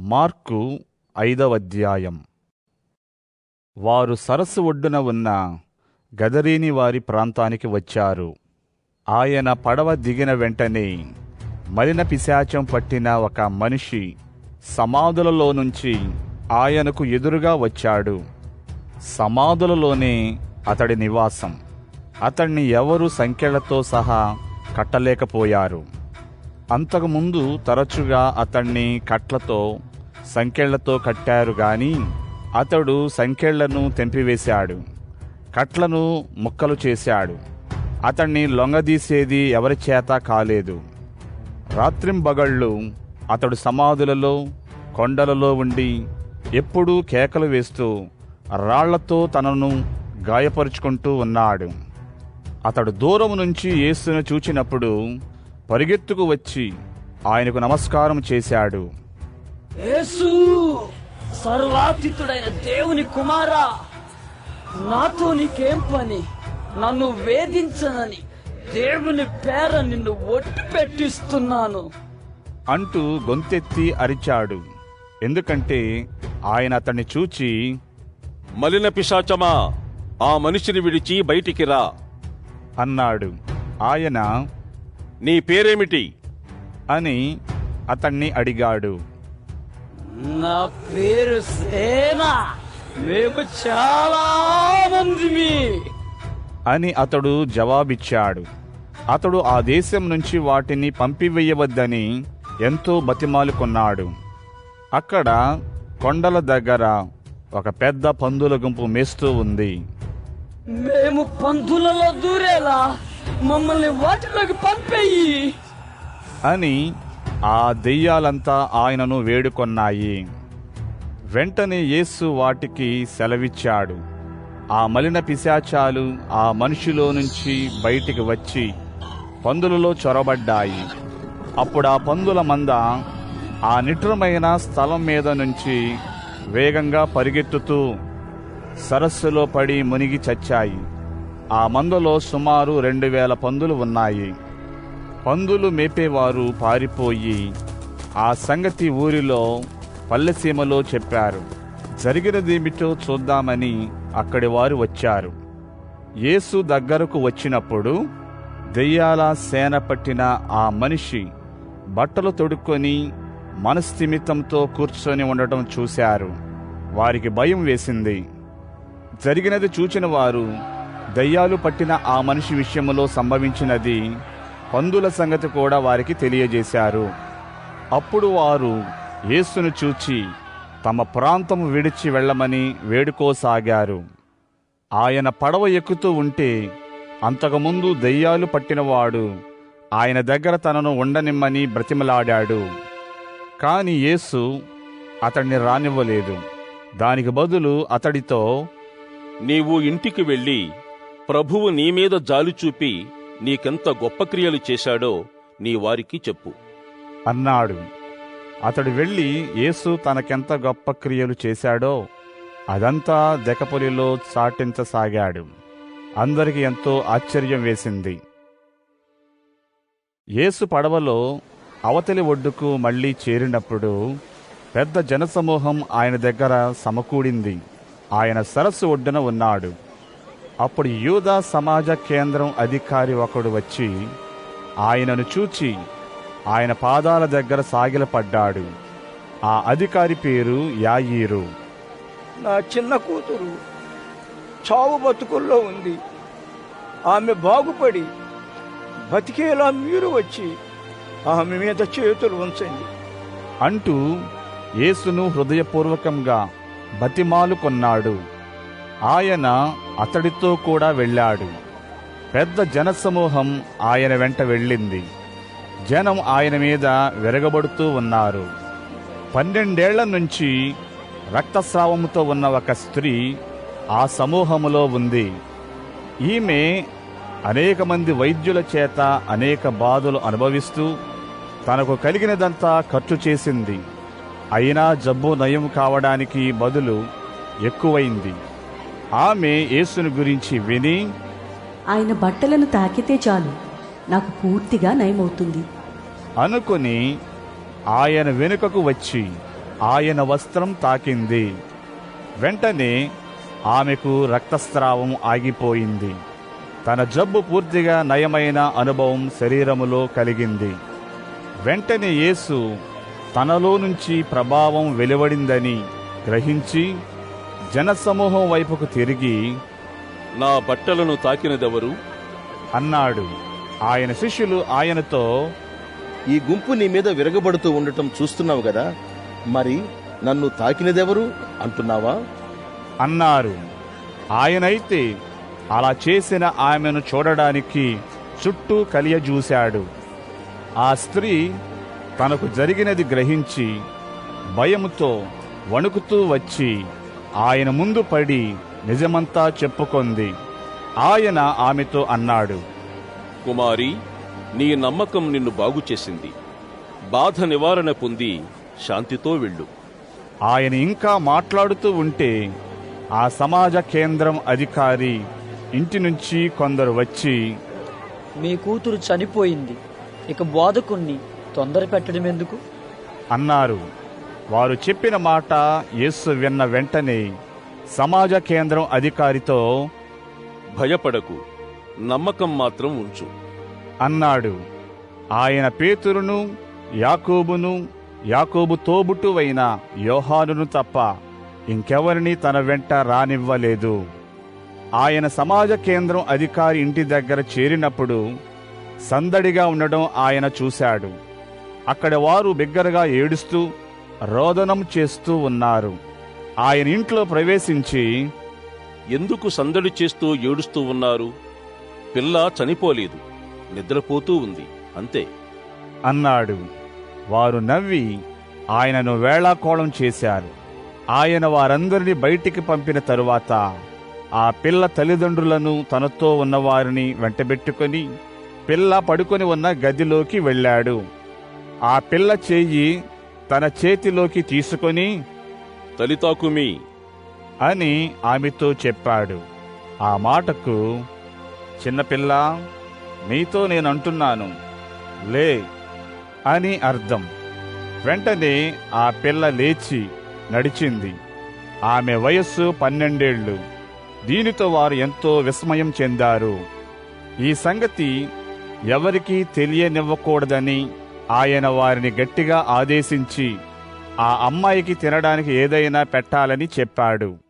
Mark ఐదవ అధ్యాయం. వారు సరస్సు ఒడ్డున ఉన్న గదరీని వారి ప్రాంతానికి వచ్చారు. ఆయన పడవ దిగిన వెంటనే మలిన పిశాచం పట్టిన ఒక మనిషి సమాధులలో నుంచి ఆయనకు ఎదురుగా వచ్చాడు. సమాధులలోనే అతడి నివాసం. అతణ్ణి ఎవరు సంఖ్యలతో సహా కట్టలేకపోయారు. అంతకుముందు తరచుగా అతణ్ణి కట్లతో సంకెళ్ళతో కట్టారు గాని అతడు సంకెళ్ళను తెంపివేశాడు. కట్లను ముక్కలు చేశాడు. అతణ్ణి లొంగదీసేది ఎవరి చేత కాలేదు. రాత్రింబగళ్ళు అతడు సమాధులలో కొండలలో ఉండి ఎప్పుడూ కేకలు వేస్తూ రాళ్ళతో తనను గాయపరుచుకుంటూ ఉన్నాడు. అతడు దూరం నుంచి యేసును చూచినప్పుడు పరిగెత్తుకు వచ్చి ఆయనకు నమస్కారం చేశాడు. యేసు సర్వాతీతుడైన దేవుని కుమారా నాతో నీకేం పని? నన్ను వేధించనని దేవుని పేర నిన్ను ఒట్టి పెట్టిస్తున్నాను. అంటూ గొంతెత్తి అరిచాడు. ఎందుకంటే ఆయన అతన్ని చూచి మలిన పిశాచమా ఆ మనిషిని విడిచి బయటికి రా. అన్నాడు. ఆయన నీ పేరేమిటి? అని అతన్ని అడిగాడు. నా పేరు సేన. మేము చాలా మందిమి అని అతడు జవాబిచ్చాడు. అతడు ఆ దేశం నుంచి వాటిని పంపివేయవద్దని ఎంతో బతిమాలుకున్నాడు అక్కడ కొండల దగ్గర ఒక పెద్ద పందుల గుంపు మేస్తూ ఉంది. మేము పందులలో దూరేలా మమ్మల్ని వాటిలోకి పంపేయి. అని ఆ దెయ్యాలంతా ఆయనను వేడుకొన్నాయి. వెంటనే యేసు వాటికి సెలవిచ్చాడు. ఆ మలిన పిశాచాలు ఆ మనిషిలో నుంచి బయటికి వచ్చి పందులలో చొరబడ్డాయి. అప్పుడు ఆ పందుల మంద ఆ నిట్రమైన స్థలం మీద నుంచి వేగంగా పరిగెత్తుతూ సరస్సులో పడి మునిగి చచ్చాయి. ఆ మందలో సుమారు రెండు వేల పందులు ఉన్నాయి. పందులు మేపేవారు పారిపోయి ఆ సంగతి ఊరిలో పల్లెసీమలో చెప్పారు. జరిగినదేమిటో చూద్దామని అక్కడి వారు వచ్చారు. యేసు దగ్గరకు వచ్చినప్పుడు దెయ్యాల సేన పట్టిన ఆ మనిషి బట్టలు తొడుక్కొని మనస్థిమితంతో కూర్చొని ఉండటం చూశారు. వారికి భయం వేసింది. జరిగినది చూచిన వారు దయ్యాలు పట్టిన ఆ మనిషి విషయంలో సంభవించినది పందుల సంగతి కూడా వారికి తెలియజేశారు. అప్పుడు వారు యేసును చూచి తమ ప్రాంతం విడిచి వెళ్ళమని వేడుకోసాగారు. ఆయన పడవ ఎక్కుతూ ఉంటే అంతకుముందు దయ్యాలు పట్టినవాడు ఆయన దగ్గర తనను ఉండనిమ్మని బ్రతిమలాడాడు. కాని యేసు అతడిని రానివ్వలేదు. దానికి బదులు అతడితో నీవు ఇంటికి వెళ్ళి ప్రభువు నీ మీద జాలి చూపి నీకెంత గొప్ప క్రియలు చేశాడో నీ వారికి చెప్పు. అన్నాడు. అతడు వెళ్ళి యేసు తనకెంత గొప్ప క్రియలు చేశాడో అదంతా దెకపొలిలో చాటించసాగాడు అందరికి ఎంతో ఆశ్చర్యం వేసింది. యేసు పడవలో అవతలి ఒడ్డుకు మళ్ళీ చేరినప్పుడు పెద్ద జనసమూహం ఆయన దగ్గర సమకూడింది. ఆయన సరస్సు ఒడ్డున ఉన్నాడు. అప్పుడు యూదా సమాజ కేంద్రం అధికారి ఒకడు వచ్చి ఆయనను చూచి ఆయన పాదాల దగ్గర సాగిలపడ్డాడు. ఆ అధికారి పేరు యాయీరు. నా చిన్న కూతురు చావు బతుకుల్లో ఉంది. ఆమె బాగుపడి బతికేలా మీరు వచ్చి ఆమె మీద చేతులు ఉంచండి. అంటూ యేసును హృదయపూర్వకంగా బతిమాలుకొన్నాడు ఆయన అతడితో కూడా వెళ్ళాడు. పెద్ద జనసమూహం ఆయన వెంట వెళ్ళింది. జనం ఆయన మీద విరగబడుతూ ఉన్నారు. పన్నెండేళ్ళ నుంచి రక్తస్రావముతో ఉన్న ఒక స్త్రీ ఆ సమూహములో ఉంది. ఈమె అనేక మంది వైద్యుల చేత అనేక బాధలు అనుభవిస్తూ తనకు కలిగినదంతా ఖర్చు చేసింది. అయినా జబ్బు నయం కావడానికి బదులు ఎక్కువైంది. ఆమె యేసుని గురించి విని ఆయన బట్టలను తాకితే చాలు. నాకు పూర్తిగా నయమవుతుంది. అనుకుని ఆయన వెనుకకు వచ్చి ఆయన వస్త్రం తాకింది. వెంటనే ఆమెకు రక్తస్రావం ఆగిపోయింది. తన జబ్బు పూర్తిగా నయమైన అనుభవం శరీరములో కలిగింది. వెంటనే యేసు తనలో నుంచి ప్రభావం వెలువడిందని గ్రహించి జనసమూహం వైపుకు తిరిగి నా బట్టలను తాకినదెవరు? అన్నాడు. ఆయన శిష్యులు ఆయనతో ఈ గుంపు నీ మీద విరగబడుతూ ఉండటం చూస్తున్నావు కదా మరి నన్ను తాకినదెవరు అంటున్నావా? అన్నారు. ఆయనైతే అలా చేసిన ఆమెను చూడడానికి చుట్టూ కలియజూశాడు. ఆ స్త్రీ తనకు జరిగినది గ్రహించి భయముతో వణుకుతూ వచ్చి ఆయన ముందు పడి నిజమంతా చెప్పుకొంది. ఆయన ఆమెతో అన్నాడు కుమారి నీ నమ్మకం నిన్ను బాగు చేసింది. బాధ నివారణ పొంది శాంతితో వెళ్ళు. ఆయన ఇంకా మాట్లాడుతూ ఉంటే ఆ సమాజ కేంద్రం అధికారి ఇంటి నుంచి కొందరు వచ్చి మీ కూతురు చనిపోయింది. ఇక బోధకుణ్ణి తొందర పెట్టడం ఎందుకు అన్నారు. వారు చెప్పిన మాట యేసు విన్న వెంటనే సమాజ కేంద్రం అధికారితో భయపడకు నమ్మకం మాత్రం ఉంచు. అన్నాడు. ఆయన పేతురును యాకోబును యాకోబు తోబుట్టువైన యోహానును తప్ప ఇంకెవరిని తన వెంట రానివ్వలేదు. ఆయన సమాజ కేంద్రం అధికారి ఇంటి దగ్గర చేరినప్పుడు సందడిగా ఉండడం ఆయన చూశాడు. అక్కడ వారు బిగ్గరగా ఏడుస్తూ రోదనం చేస్తూ ఉన్నారు. ఆయన ఇంట్లో ప్రవేశించి ఎందుకు సందడి చేస్తూ ఏడుస్తూ ఉన్నారు? పిల్ల చనిపోలేదు నిద్రపోతూ ఉంది అంతే. అన్నాడు. వారు నవ్వి ఆయనను వేళాకోళం చేశారు. ఆయన వారందరినీ బయటికి పంపిన తరువాత ఆ పిల్ల తల్లిదండ్రులను తనతో ఉన్నవారిని వెంటబెట్టుకొని పిల్ల పడుకొని ఉన్న గదిలోకి వెళ్ళాడు. ఆ పిల్ల చెయ్యి తన చేతిలోకి తీసుకొని తలితాకుమి. అని ఆమెతో చెప్పాడు. ఆ మాటకు చిన్నపిల్ల నీతో నేను అంటున్నాను లే అని అర్థం. వెంటనే ఆ పిల్ల లేచి నడిచింది. ఆమె వయస్సు పన్నెండేళ్ళు దీనితో వారు ఎంతో విస్మయం చెందారు. ఈ సంగతి ఎవరికీ తెలియనివ్వకూడదని ఆయన వారిని గట్టిగా ఆదేశించి ఆ అమ్మాయికి తినడానికి ఏదైనా పెట్టాలని చెప్పాడు.